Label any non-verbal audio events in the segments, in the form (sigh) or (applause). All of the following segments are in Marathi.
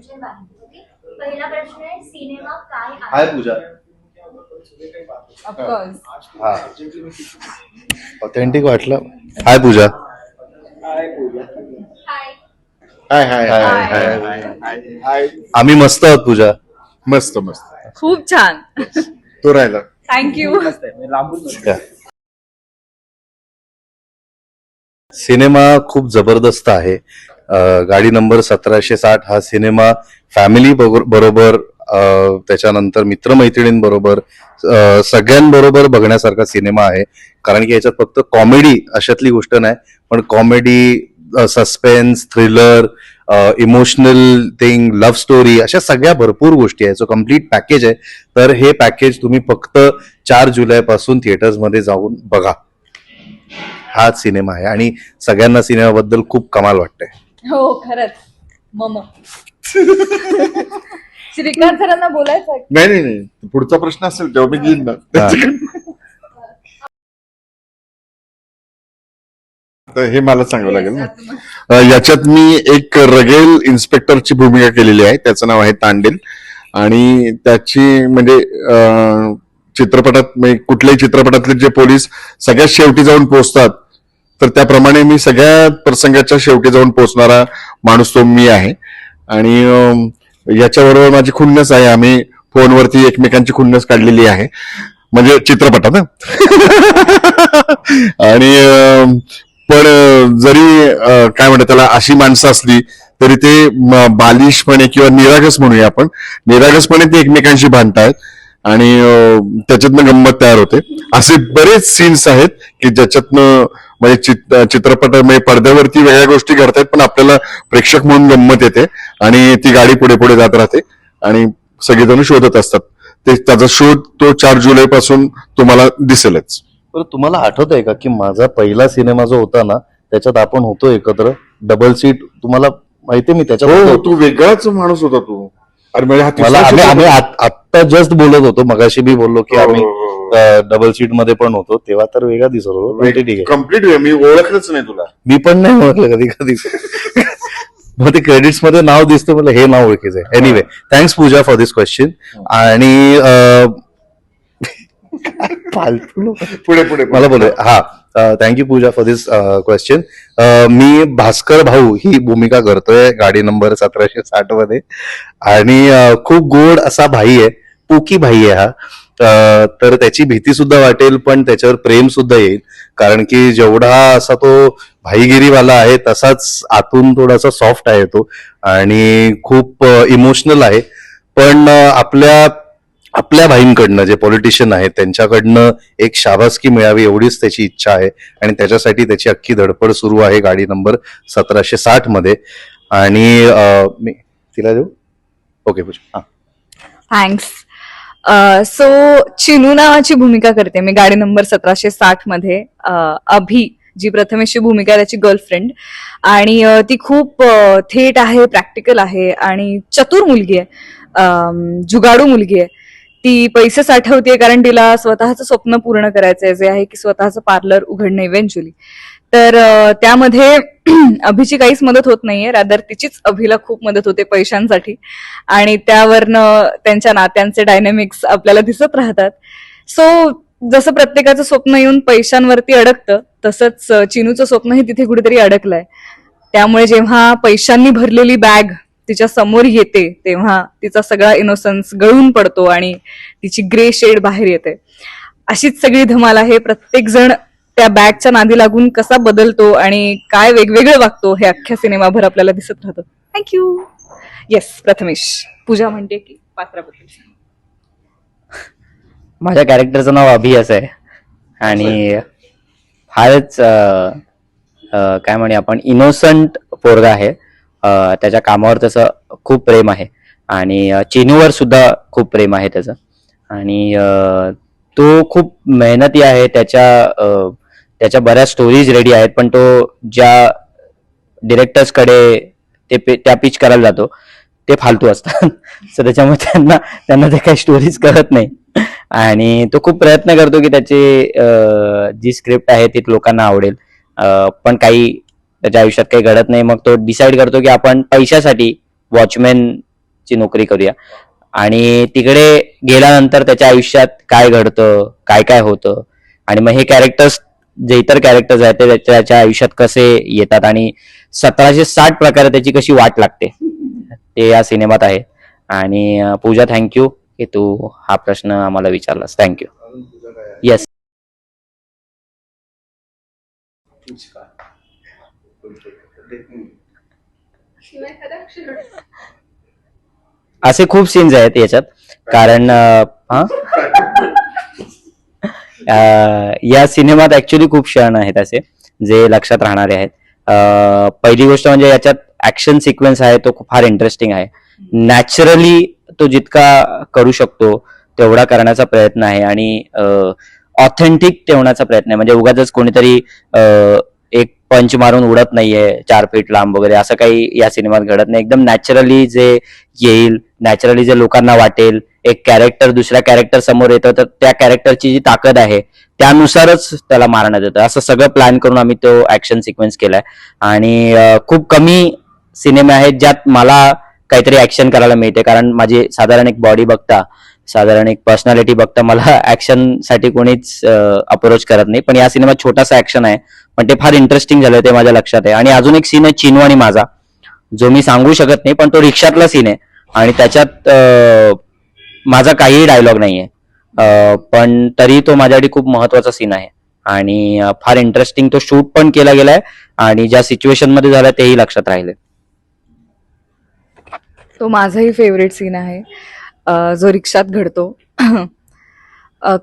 क्वेश्चन आहे ओके? पहिला प्रश्न आहे सिनेमा काय हाय आहे पूजा. ऑफकोर्स हा. ऑथेंटिक वाटलं. हाय पूजा. हाय हाय हाय हाय, हाय हाय, हाय हाय आम्ही मस्त आहोत पूजा. मस्त मस्त. खूप छान. तो राहिला. थँक्यू सिनेमा खूप जबरदस्त आहे. गाडी नंबर सतराशे साठ हा सिनेमा फॅमिली बरोबर त्याच्यानंतर मित्रमैत्रिणींबरोबर सगळ्यांबरोबर बघण्यासारखा सिनेमा आहे. कारण की याच्यात फक्त कॉमेडी अशातली गोष्ट नाही पण comedy suspense thriller emotional thing love story अशा सगळ्या भरपूर गोष्टी आहेत. सो कंप्लीट पॅकेज आहे. तर हे पॅकेज तुम्ही फक्त चार जुलैपासून थिएटर्समध्ये जाऊन बघा. हाच सिनेमा आहे आणि सगळ्यांना सिनेमाबद्दल खूप कमाल वाटतंय. हो खरंच. मम. श्रीकांत सरांना बोलायचं आहे. नाही नाही नाही. पुढचा प्रश्न असेल तेव्हा मी घेईन ना. तर हे मला सांगावं लागेल ना. अं, याच्यात मी एक रगेल इन्स्पेक्टरची भूमिका केलेली आहे. त्याचं नाव आहे तांडेल. आणि त्याची म्हणजे अं, चित्रपटात म्हणजे कुठल्याही चित्रपटातले जे पोलीस सगळ्यात शेवटी जाऊन पोहोचतात तर त्याप्रमाणे मी सगळ्या प्रसंगाच्या शेवटी जाऊन पोहोचणारा माणूस तो मी आहे. आणि याच्याबरोबर माझी खुन्नस आहे. आम्ही फोनवरती एकमेकांची खुन्नस काढलेली आहे. म्हणजे चित्रपटात (laughs) आणि पण जरी काय म्हणतात त्याला अशी माणसं असली तरी ते बालिशपणे किंवा निरागस म्हणूया आपण निरागसपणे ते एकमेकांशी भांडतायत. आणि त्याच्यातनं गंमत तयार होते. असे बरेच सीन्स आहेत की ज्याच्यातनं म्हणजे चित- चित्रपट म्हणजे पडद्यावरती वेगळ्या गोष्टी घडतायत पण आपल्याला प्रेक्षक म्हणून गंमत येते आणि ती गाडी पुढे पुढे जात राहते आणि सगळेजण शोधत असतात. ते त्याचा शोध तो चार जुलै पासून तुम्हाला दिसेलच. बरं तुम्हाला आठवत आहे का की माझा पहिला सिनेमा जो होता ना त्याच्यात आपण होतो एकत्र डबल सीट तुम्हाला माहितीये मी त्याच्यात हो. तू वेगळाच माणूस होता तू. अरे म्हणजे हा आम्ही आत्ता जस्ट बोलत होतो मगाशी बी बोललो की हो, आम्ही हो, हो. डबल सीटमध्ये पण होतो तेव्हा तर वेगळा दिसत होतो ठीक आहे. कंप्लीट वे मी ओळखलंच नाही तुला. मी पण नाही ओळखलं कधी कधी. (laughs) मग ते क्रेडिट्समध्ये नाव दिसतं मला हे नाव ओळखीचं आहे. Anyway thanks Pooja for this question आणि फालतू. (laughs) पुढे पुढे मला बोलू हा. Thank you Pooja for this question मी भास्कर भाऊ ही भूमिका करतोय गाडी नंबर सतराशे साठमध्ये. आणि uh, खूप गोड असा भाई आहे पोकी भाई आहे हा. Uh, तर त्याची भीती सुद्धा वाटेल पण त्याच्यावर प्रेम सुद्धा येईल. कारण की जेवढा असा तो भाईगिरीवाला आहे तसाच आतून थोडासा सॉफ्ट आहे तो. आणि खूप uh, इमोशनल आहे. पण आपल्या आपल्या भाईंकडनं जे पॉलिटिशियन आहेत त्यांच्याकडनं एक शाबासकी मिळावी एवढीच त्याची इच्छा आहे. आणि त्याच्यासाठी त्याची अख्खी धडपड सुरू आहे गाडी नंबर सतराशे साठमध्ये. आणि मी तिला देऊ? Okay Pooja. Thanks so Chinu नावाची भूमिका करते मी गाडी नंबर सतराशे साठमध्ये. अभि जी प्रथमेशची भूमिका त्याची गर्लफ्रेंड आणि ती खूप थेट आहे प्रॅक्टिकल आहे. आणि चतुर मुलगी आहे. जुगाडू मुलगी आहे. ती पैसे साठवते कारण तिला स्वतःचं स्वप्न पूर्ण करायचं जे आहे की स्वतःचं पार्लर उघडणं इव्हेंच्युअली तर त्यामध्ये (clears throat) अभिची काहीच मदत होत नाहीये. रादर तिचीच अभिला खूप मदत होते पैशांसाठी. आणि त्यावरनं त्यांच्या नात्यांचे डायनेमिक्स आपल्याला दिसत राहतात. सो जसं प्रत्येकाचं स्वप्न येऊन पैशांवरती अडकतं तसंच चिनूचं स्वप्नही तिथे कुठेतरी अडकलंय. त्यामुळे जेव्हा पैशांनी भरलेली बॅग तिच्या समोर येते तेव्हा तिचा सगळा इनोसन्स गळून पडतो आणि तिची ग्रे शेड बाहेर येते. अशीच सगळी धमाल आहे. प्रत्येक जण त्या बॅगच्या नादी लागून कसा बदलतो आणि काय वेगवेगळं वागतो हे अख्ख्या सिनेमाभर आपल्याला दिसत राहतं. थँक्यू येस प्रथमेश पूजा म्हणते की पात्राबद्दल. माझ्या कॅरेक्टरचं नाव अभि असं आहे. आणि फारच काय म्हणे आपण इनोसंट पोरगा आहे. त्याच्या कामावर त्याचं खूप प्रेम आहे. आणि चिनूवर सुद्धा खूप प्रेम आहे त्याचं. आणि तो खूप मेहनती आहे त्याच्या त्याच्या बऱ्याच स्टोरीज रेडी आहेत पण तो ज्या डिरेक्टर्सकडे ते त्या पिच करायला जातो ते फालतू असतात. (laughs) सो त्याच्यामुळे त्यांना त्यांना ते काही स्टोरीज करत नाही. आणि तो खूप प्रयत्न करतो की त्याची जी स्क्रिप्ट आहे ती लोकांना आवडेल. पण काही त्याच्या आयुष्यात काही घडत नाही. मग तो डिसाईड करतो की आपण पैशासाठी वॉचमॅनची नोकरी करूया. आणि तिकडे गेल्यानंतर त्याच्या आयुष्यात काय घडतं काय काय होतं? आणि मग हे कॅरेक्टर्स जे इतर कॅरेक्टर्स आहेत ते त्याच्या आयुष्यात कसे येतात? आणि सतराशे साठ प्रकारे त्याची कशी वाट लागते? ते या सिनेमात आहे. आणि पूजा थँक्यू की तू हा प्रश्न आम्हाला विचारलास. थँक्यू येस असे खूप सीन्स आहेत याच्यात. कारण हा? या सिनेमात ऍक्च्युली खूप क्षण आहेत असे जे लक्षात राहणारे आहेत. पहिली गोष्ट म्हणजे याच्यात ऍक्शन सिक्वेन्स आहे तो खूप फार इंटरेस्टिंग आहे. नॅचरली तो जितका करू शकतो तेवढा करण्याचा प्रयत्न आहे. आणि ऑथेंटिक ठेवण्याचा प्रयत्न आहे. म्हणजे उगाच कोणीतरी एक पंच मारून उडत नाहीये चार फीट लांब वगैरे असं काही या सिनेमात घडत नाही. एकदम नॅचरली जे येईल नॅचरली जे लोकांना वाटेल एक कॅरेक्टर दुसऱ्या कॅरेक्टर समोर येतं तर त्या कॅरेक्टरची जी ताकद आहे त्यानुसारच त्याला मारण्यात येतं. असं सगळं प्लॅन करून आम्ही तो ऍक्शन सिक्वेन्स केलाय. आणि खूप कमी सिनेमे आहेत ज्यात मला काहीतरी ऍक्शन करायला मिळते. कारण माझी साधारण एक बॉडी बघता साधारण एक पर्सनॅलिटी बघता मला ऍक्शनसाठी कोणीच अप्रोच करत नाही. पण या सिनेमात छोटासा ऍक्शन आहे. पण ते फार इंटरेस्टिंग झालं ते माझ्या लक्षात आहे. आणि अजून एक सीन आहे चिनू आणि माझा जो मी सांगू शकत नाही पण तो रिक्षातला सीन आहे. आणि त्याच्यात माझा काहीही डायलॉग नाहीये. पण तरी तो माझ्यासाठी खूप महत्त्वाचा सीन आहे. आणि फार इंटरेस्टिंग तो शूट पण केला गेलाय. आणि ज्या सिच्युएशनमध्ये झालं तेही लक्षात राहिले तो माझाही फेवरेट सीन आहे. जो रिक्षात घडतो.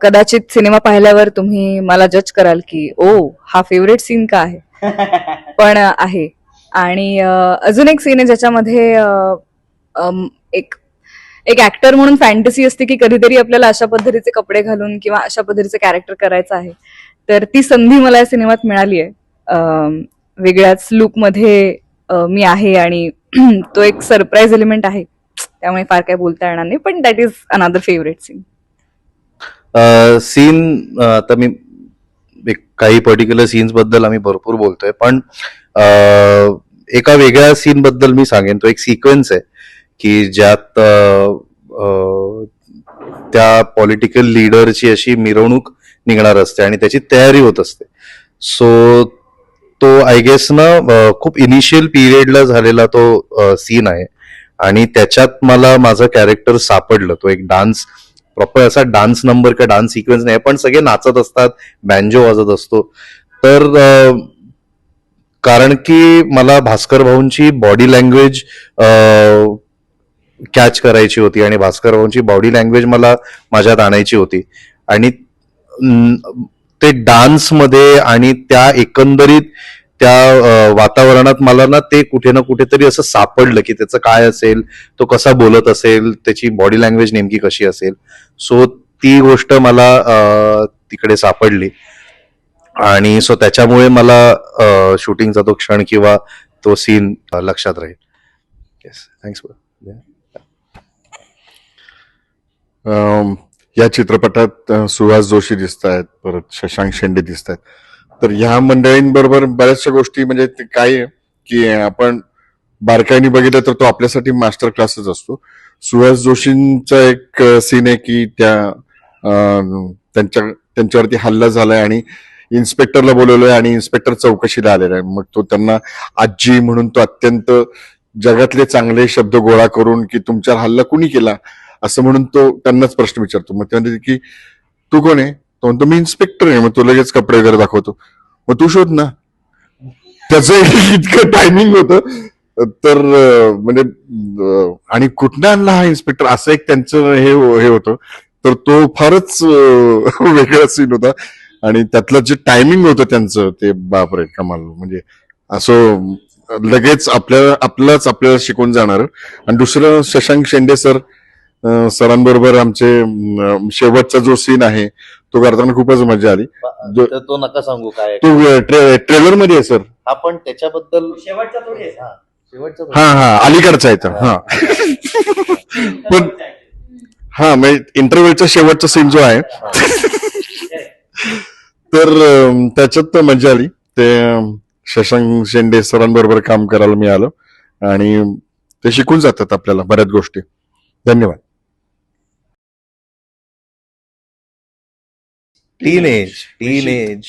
कदाचित सिनेमा पाहिल्यावर तुम्ही मला जज कराल की ओ हा फेवरेट सीन का आहे? (laughs) पण आहे. आणि अजून एक सीन आहे ज्याच्यामध्ये एक एक ऍक्टर म्हणून फॅन्टसी असते की कधीतरी आपल्याला अशा पद्धतीचे कपडे घालून किंवा अशा पद्धतीचे कॅरेक्टर करायचं आहे. तर ती संधी मला या सिनेमात मिळाली आहे. वेगळ्याच लुकमध्ये मी आहे आणि (clears throat) तो एक सरप्राईज एलिमेंट आहे. त्यामुळे फार काय बोलता येणार नाही पण that is another favourite scene scene आता मी काही पर्टिक्युलर सीन्सबद्दल आम्ही भरपूर बोलतोय पण एका वेगळ्या सीन बद्दल मी सांगेन. तो एक सिक्वेन्स आहे की ज्यात त्या पॉलिटिकल लीडरची अशी मिरवणूक निघणार असते आणि त्याची तयारी होत असते. सो तो आय गेस ना खूप इनिशियल पिरियडला झालेला तो सीन आहे. आणि त्याच्यात मला माझं कॅरेक्टर सापडलं. तो एक डान्स प्रॉपर असा डान्स नंबर का डान्स सिक्वेन्स नाही पण सगळे नाचत असतात बँजो वाजत असतो. तर कारण की मला भास्कर भाऊंची बॉडी लँग्वेज कॅच करायची होती आणि भास्कर भाऊंची बॉडी लँग्वेज मला माझ्यात आणायची होती. आणि ते डान्समध्ये आणि त्या एकंदरीत त्या वातावरणात मला ना ते कुठे ना कुठेतरी असं सापडलं की त्याचं काय असेल तो कसा बोलत असेल त्याची बॉडी लँग्वेज नेमकी कशी असेल. सो ती गोष्ट मला तिकडे सापडली. आणि सो त्याच्यामुळे मला शूटिंगचा तो क्षण किंवा तो सीन लक्षात राहील. येस थँक्स या चित्रपटात सुहास जोशी दिसत आहेत परत शशांक शेंडे दिसत आहेत तर ह्या मंडळींबरोबर बऱ्याचशा गोष्टी म्हणजे ते काय आहे की आपण बारकाईने बघितलं तर तो आपल्यासाठी मास्टर क्लासच असतो. सुहास जोशींचा एक सीन आहे की त्या त्यांच्या त्यांच्यावरती हल्ला झालाय आणि इन्स्पेक्टरला बोलवलंय आणि इन्स्पेक्टर चौकशीला आलेला आहे. मग तो त्यांना आजी म्हणून तो अत्यंत जगातले चांगले शब्द गोळा करून की तुमच्यावर हल्ला कुणी केला? असं म्हणून तो त्यांनाच प्रश्न विचारतो. मग ते म्हणते की तू कोण आहे? तो म्हणतो मी इन्स्पेक्टर आहे मग तो लगेच कपडे वगैरे दाखवतो. मग तू शोध ना. त्याचं (laughs) इतकं टायमिंग होतं. तर म्हणजे आणि कुठनं आणला हा इन्स्पेक्टर असं एक त्यांचं हे हो, हे होतं. तर तो फारच (laughs) वेगळा सीन होता. आणि त्यातलं जे टायमिंग होतं त्यांचं ते बापरे कमाल. म्हणजे असं लगेच आपल्या आपलंच आपल्याला शिकून जाणार. आणि दुसरं शशांक शेंडे सर सरांबरोबर आमचे शेवटचा जो सीन आहे तो करताना खूपच मजा आली. जो- तो नका सांगू काय तो ट्रेलरमध्ये आहे सर. हा पण त्याच्याबद्दल शेवटचा थोडी शेवटचा हा. हा अलीकडचा आहे तर हा. (laughs) पण हा म्हणजे इंटरव्ह्यूचा शेवटचा सीन जो आहे. (laughs) तर अं, त्याच्यात तर मजा आली. ते अं, शशांक शेंडे सरांबरोबर काम करायला मिळालं. आणि ते शिकून जातात आपल्याला बऱ्याच गोष्टी. धन्यवाद. टीनेज टीनेज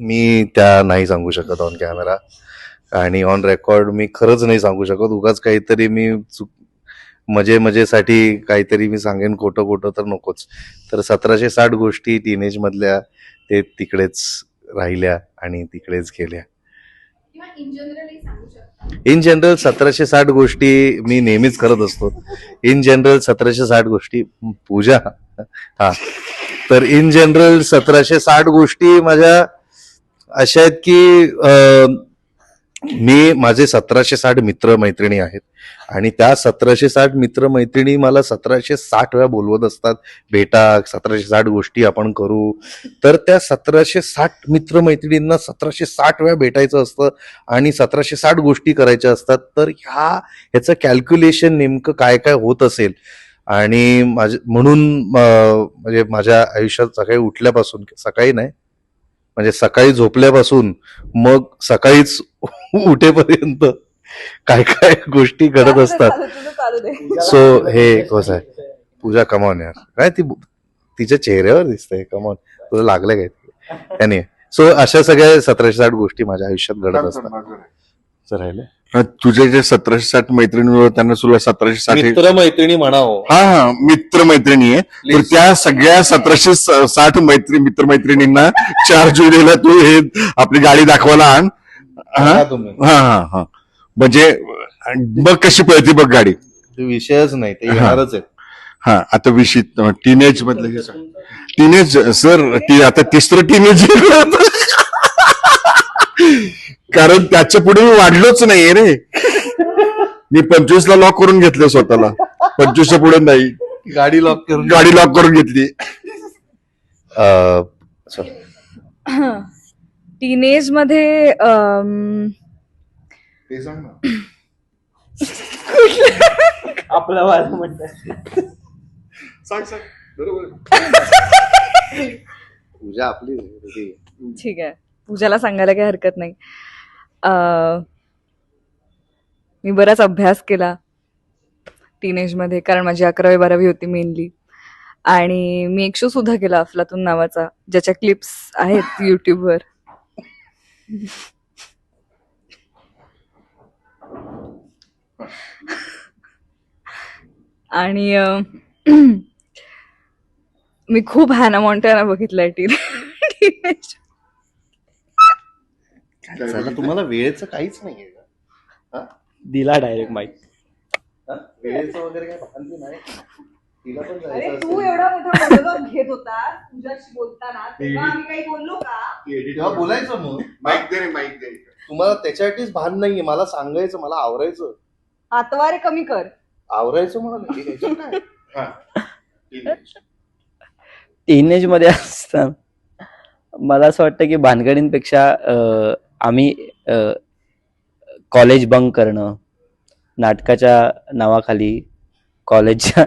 मी त्या नाही सांगू शकत ऑन कॅमेरा आणि ऑन रेकॉर्ड मी खरंच नाही सांगू शकत. उगाच काहीतरी मी चुक मजे मजेसाठी काहीतरी मी सांगेन खोटं खोटं तर नकोच. तर सतराशे साठ गोष्टी टीनेज मधल्या ते तिकडेच राहिल्या आणि तिकडेच गेल्या. इन जनरल सतराशे साठ गोष्टी मी नेहमीच करत असतो. इन जनरल सतराशे साठ गोष्टी पूजा. हा. तर इन जनरल सतराशे साठ गोष्टी माझ्या अशा आहेत की अं, मी माझे सतराशे साठ मित्र मैत्रिणी आहेत आणि त्या सतराशे साठ मित्र मैत्रिणी मला सतराशे साठ वेळा बोलवत असतात. भेटा सतराशे साठ गोष्टी आपण करू. तर त्या सतराशे साठ मित्र मैत्रिणींना सतराशे साठ वेळा भेटायचं असतं आणि सतराशे साठ गोष्टी करायच्या असतात. तर ह्या ह्याचं कॅल्क्युलेशन नेमकं काय काय होत असेल? आणि माझे म्हणून म्हणजे माझ्या आयुष्यात सकाळी उठल्यापासून सकाळी नाही म्हणजे सकाळी झोपल्यापासून मग सकाळीच (laughs) उठेपर्यंत काय काय गोष्टी घडत असतात. सो हे कसं आहे. पूजा कमॉन यार. काय ती तिच्या चेहऱ्यावर दिसतंय कमॉन तुला लागलं काय? त्याने सो अशा सगळ्या सतराशे साठ गोष्टी माझ्या आयुष्यात घडत असतात. राहिले तुझे जे सतराशे साठ मैत्रिणी त्यांना तुला सतराशे साठ मित्र मैत्रिणी म्हणावं. हा हा मित्र मैत्रिणी आहे तर. त्या सगळ्या सतराशे साठ मैत्री मित्र मैत्रिणींना चार जुलैला तू हे आपली गाडी दाखवायला आण. हा? हा हा म्हणजे बघ कशी पळती बघ गाडी. विषयच नाही ते येणारच आहे हा आता विषय टीनेज मधलं. टीनेज सर ती आता तिसरं टीनेज कारण त्याच्या पुढे मी वाढलोच नाही रे. मी पंचवीसला लॉक करून घेतलं स्वतःला. पंचवीसच्या पुढे नाही. गाडी लॉक करून गाडी लॉक करून घेतली. टीनेजमध्ये अम, आपला वाला म्हणतात. (laughs) पूजा आपली. ठीक आहे. पूजाला सांगायला काही हरकत नाही. मी बराच अभ्यास केला टीनेजमध्ये कारण माझी अकरावी बारावी होती मेनली आणि मी एक शो सुद्धा केला अफलातून नावाचा ज्याच्या क्लिप्स आहेत युट्यूबवर आणि मी खूप हॅना मॉन्टॅना बघितलंय टी टीनेज चला, तुम्हाला वेळेचं काहीच नाहीये का? दिला डायरेक्ट माईक हा? वेळेचं वगैरे काही भान बी नाही. तिला पण अरे जायचं तू असेल. एवढा मोठा मोनोलॉग घेत होता तुझ्याशी बोलताना तेव्हा आम्ही काही बोललो का? तेव्हा बोलायचं मग. माईक दे रे माईक दे. तुम्हाला त्याच्यासाठीच भान नाहीये. मला सांगायचं मला आवरायचं. हातवारे कमी कर. आवरायचं म्हणाले ह्याच्यात काय? टीनेजमध्ये असताना मला असं वाटतं की भानगडींपेक्षा अं, आम्ही कॉलेज बंक करणं नाटकाच्या नावाखाली कॉलेजच्या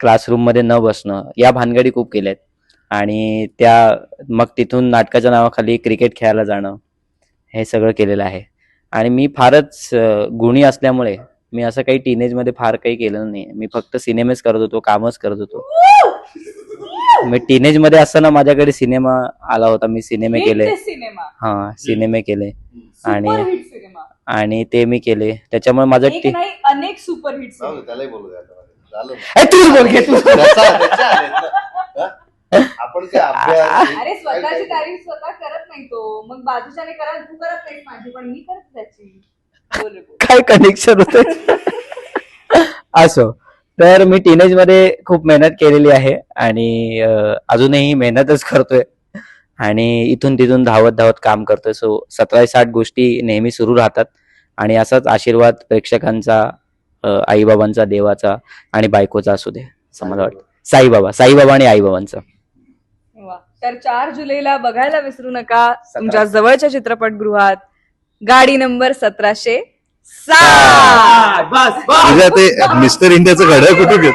क्लासरूममध्ये न बसणं या भानगडी खूप केल्या आहेत आणि त्या मग तिथून नाटकाच्या नावाखाली क्रिकेट खेळायला जाणं हे सगळं केलेलं आहे. आणि मी फारच गुणी असल्यामुळे मी असं काही टीनेजमध्ये फार काही केलं नाही मी फक्त सिनेमेच करत होतो कामच करत होतो. मी टीनेजमध्ये असताना माझ्याकडे सिनेमा आला होता. मी सिनेमे केले. सिनेमा. हा सिनेमे केले. आणि सिनेमा. आणि ते मी केले. त्याच्यामुळे माझं एक टी नाही अनेक सुपरहिट जाऊ दे, सिनेमा. त्यालाही बोलू द्या आता. झालं. ना. ए, तूच बोल घे तू त्याचा- त्याच्या आलेत ना. हा? आपण काय अभ्यास अरे स्वतःची तारीफ स्वतः करत नाही तो. मग बाजूच्याने करा तू करत नाहीस माझी पण मी करत त्याची. बोल रे, बोल. काय कनेक्शन होत (laughs) असो. तर मी टीनेजमध्ये खूप मेहनत केलेली आहे आणि अजूनही मेहनतच करतोय. आणि इथून तिथून धावत धावत काम करतोय. सो सतरा साठ गोष्टी नेहमी सुरू राहतात. आणि असाच आशीर्वाद प्रेक्षकांचा आईबाबांचा देवाचा आणि बायकोचा असू दे. मला वाटतं. साईबाबा साईबाबा आणि आईबाबांचा. तर चार जुलैला बघायला विसरू नका. तुमच्या जवळच्या चित्रपटगृहात गाडी नंबर सतराशे. सात बस पूजा ते मिस्टर इंडियाचं घड्याळ कुठे घेत?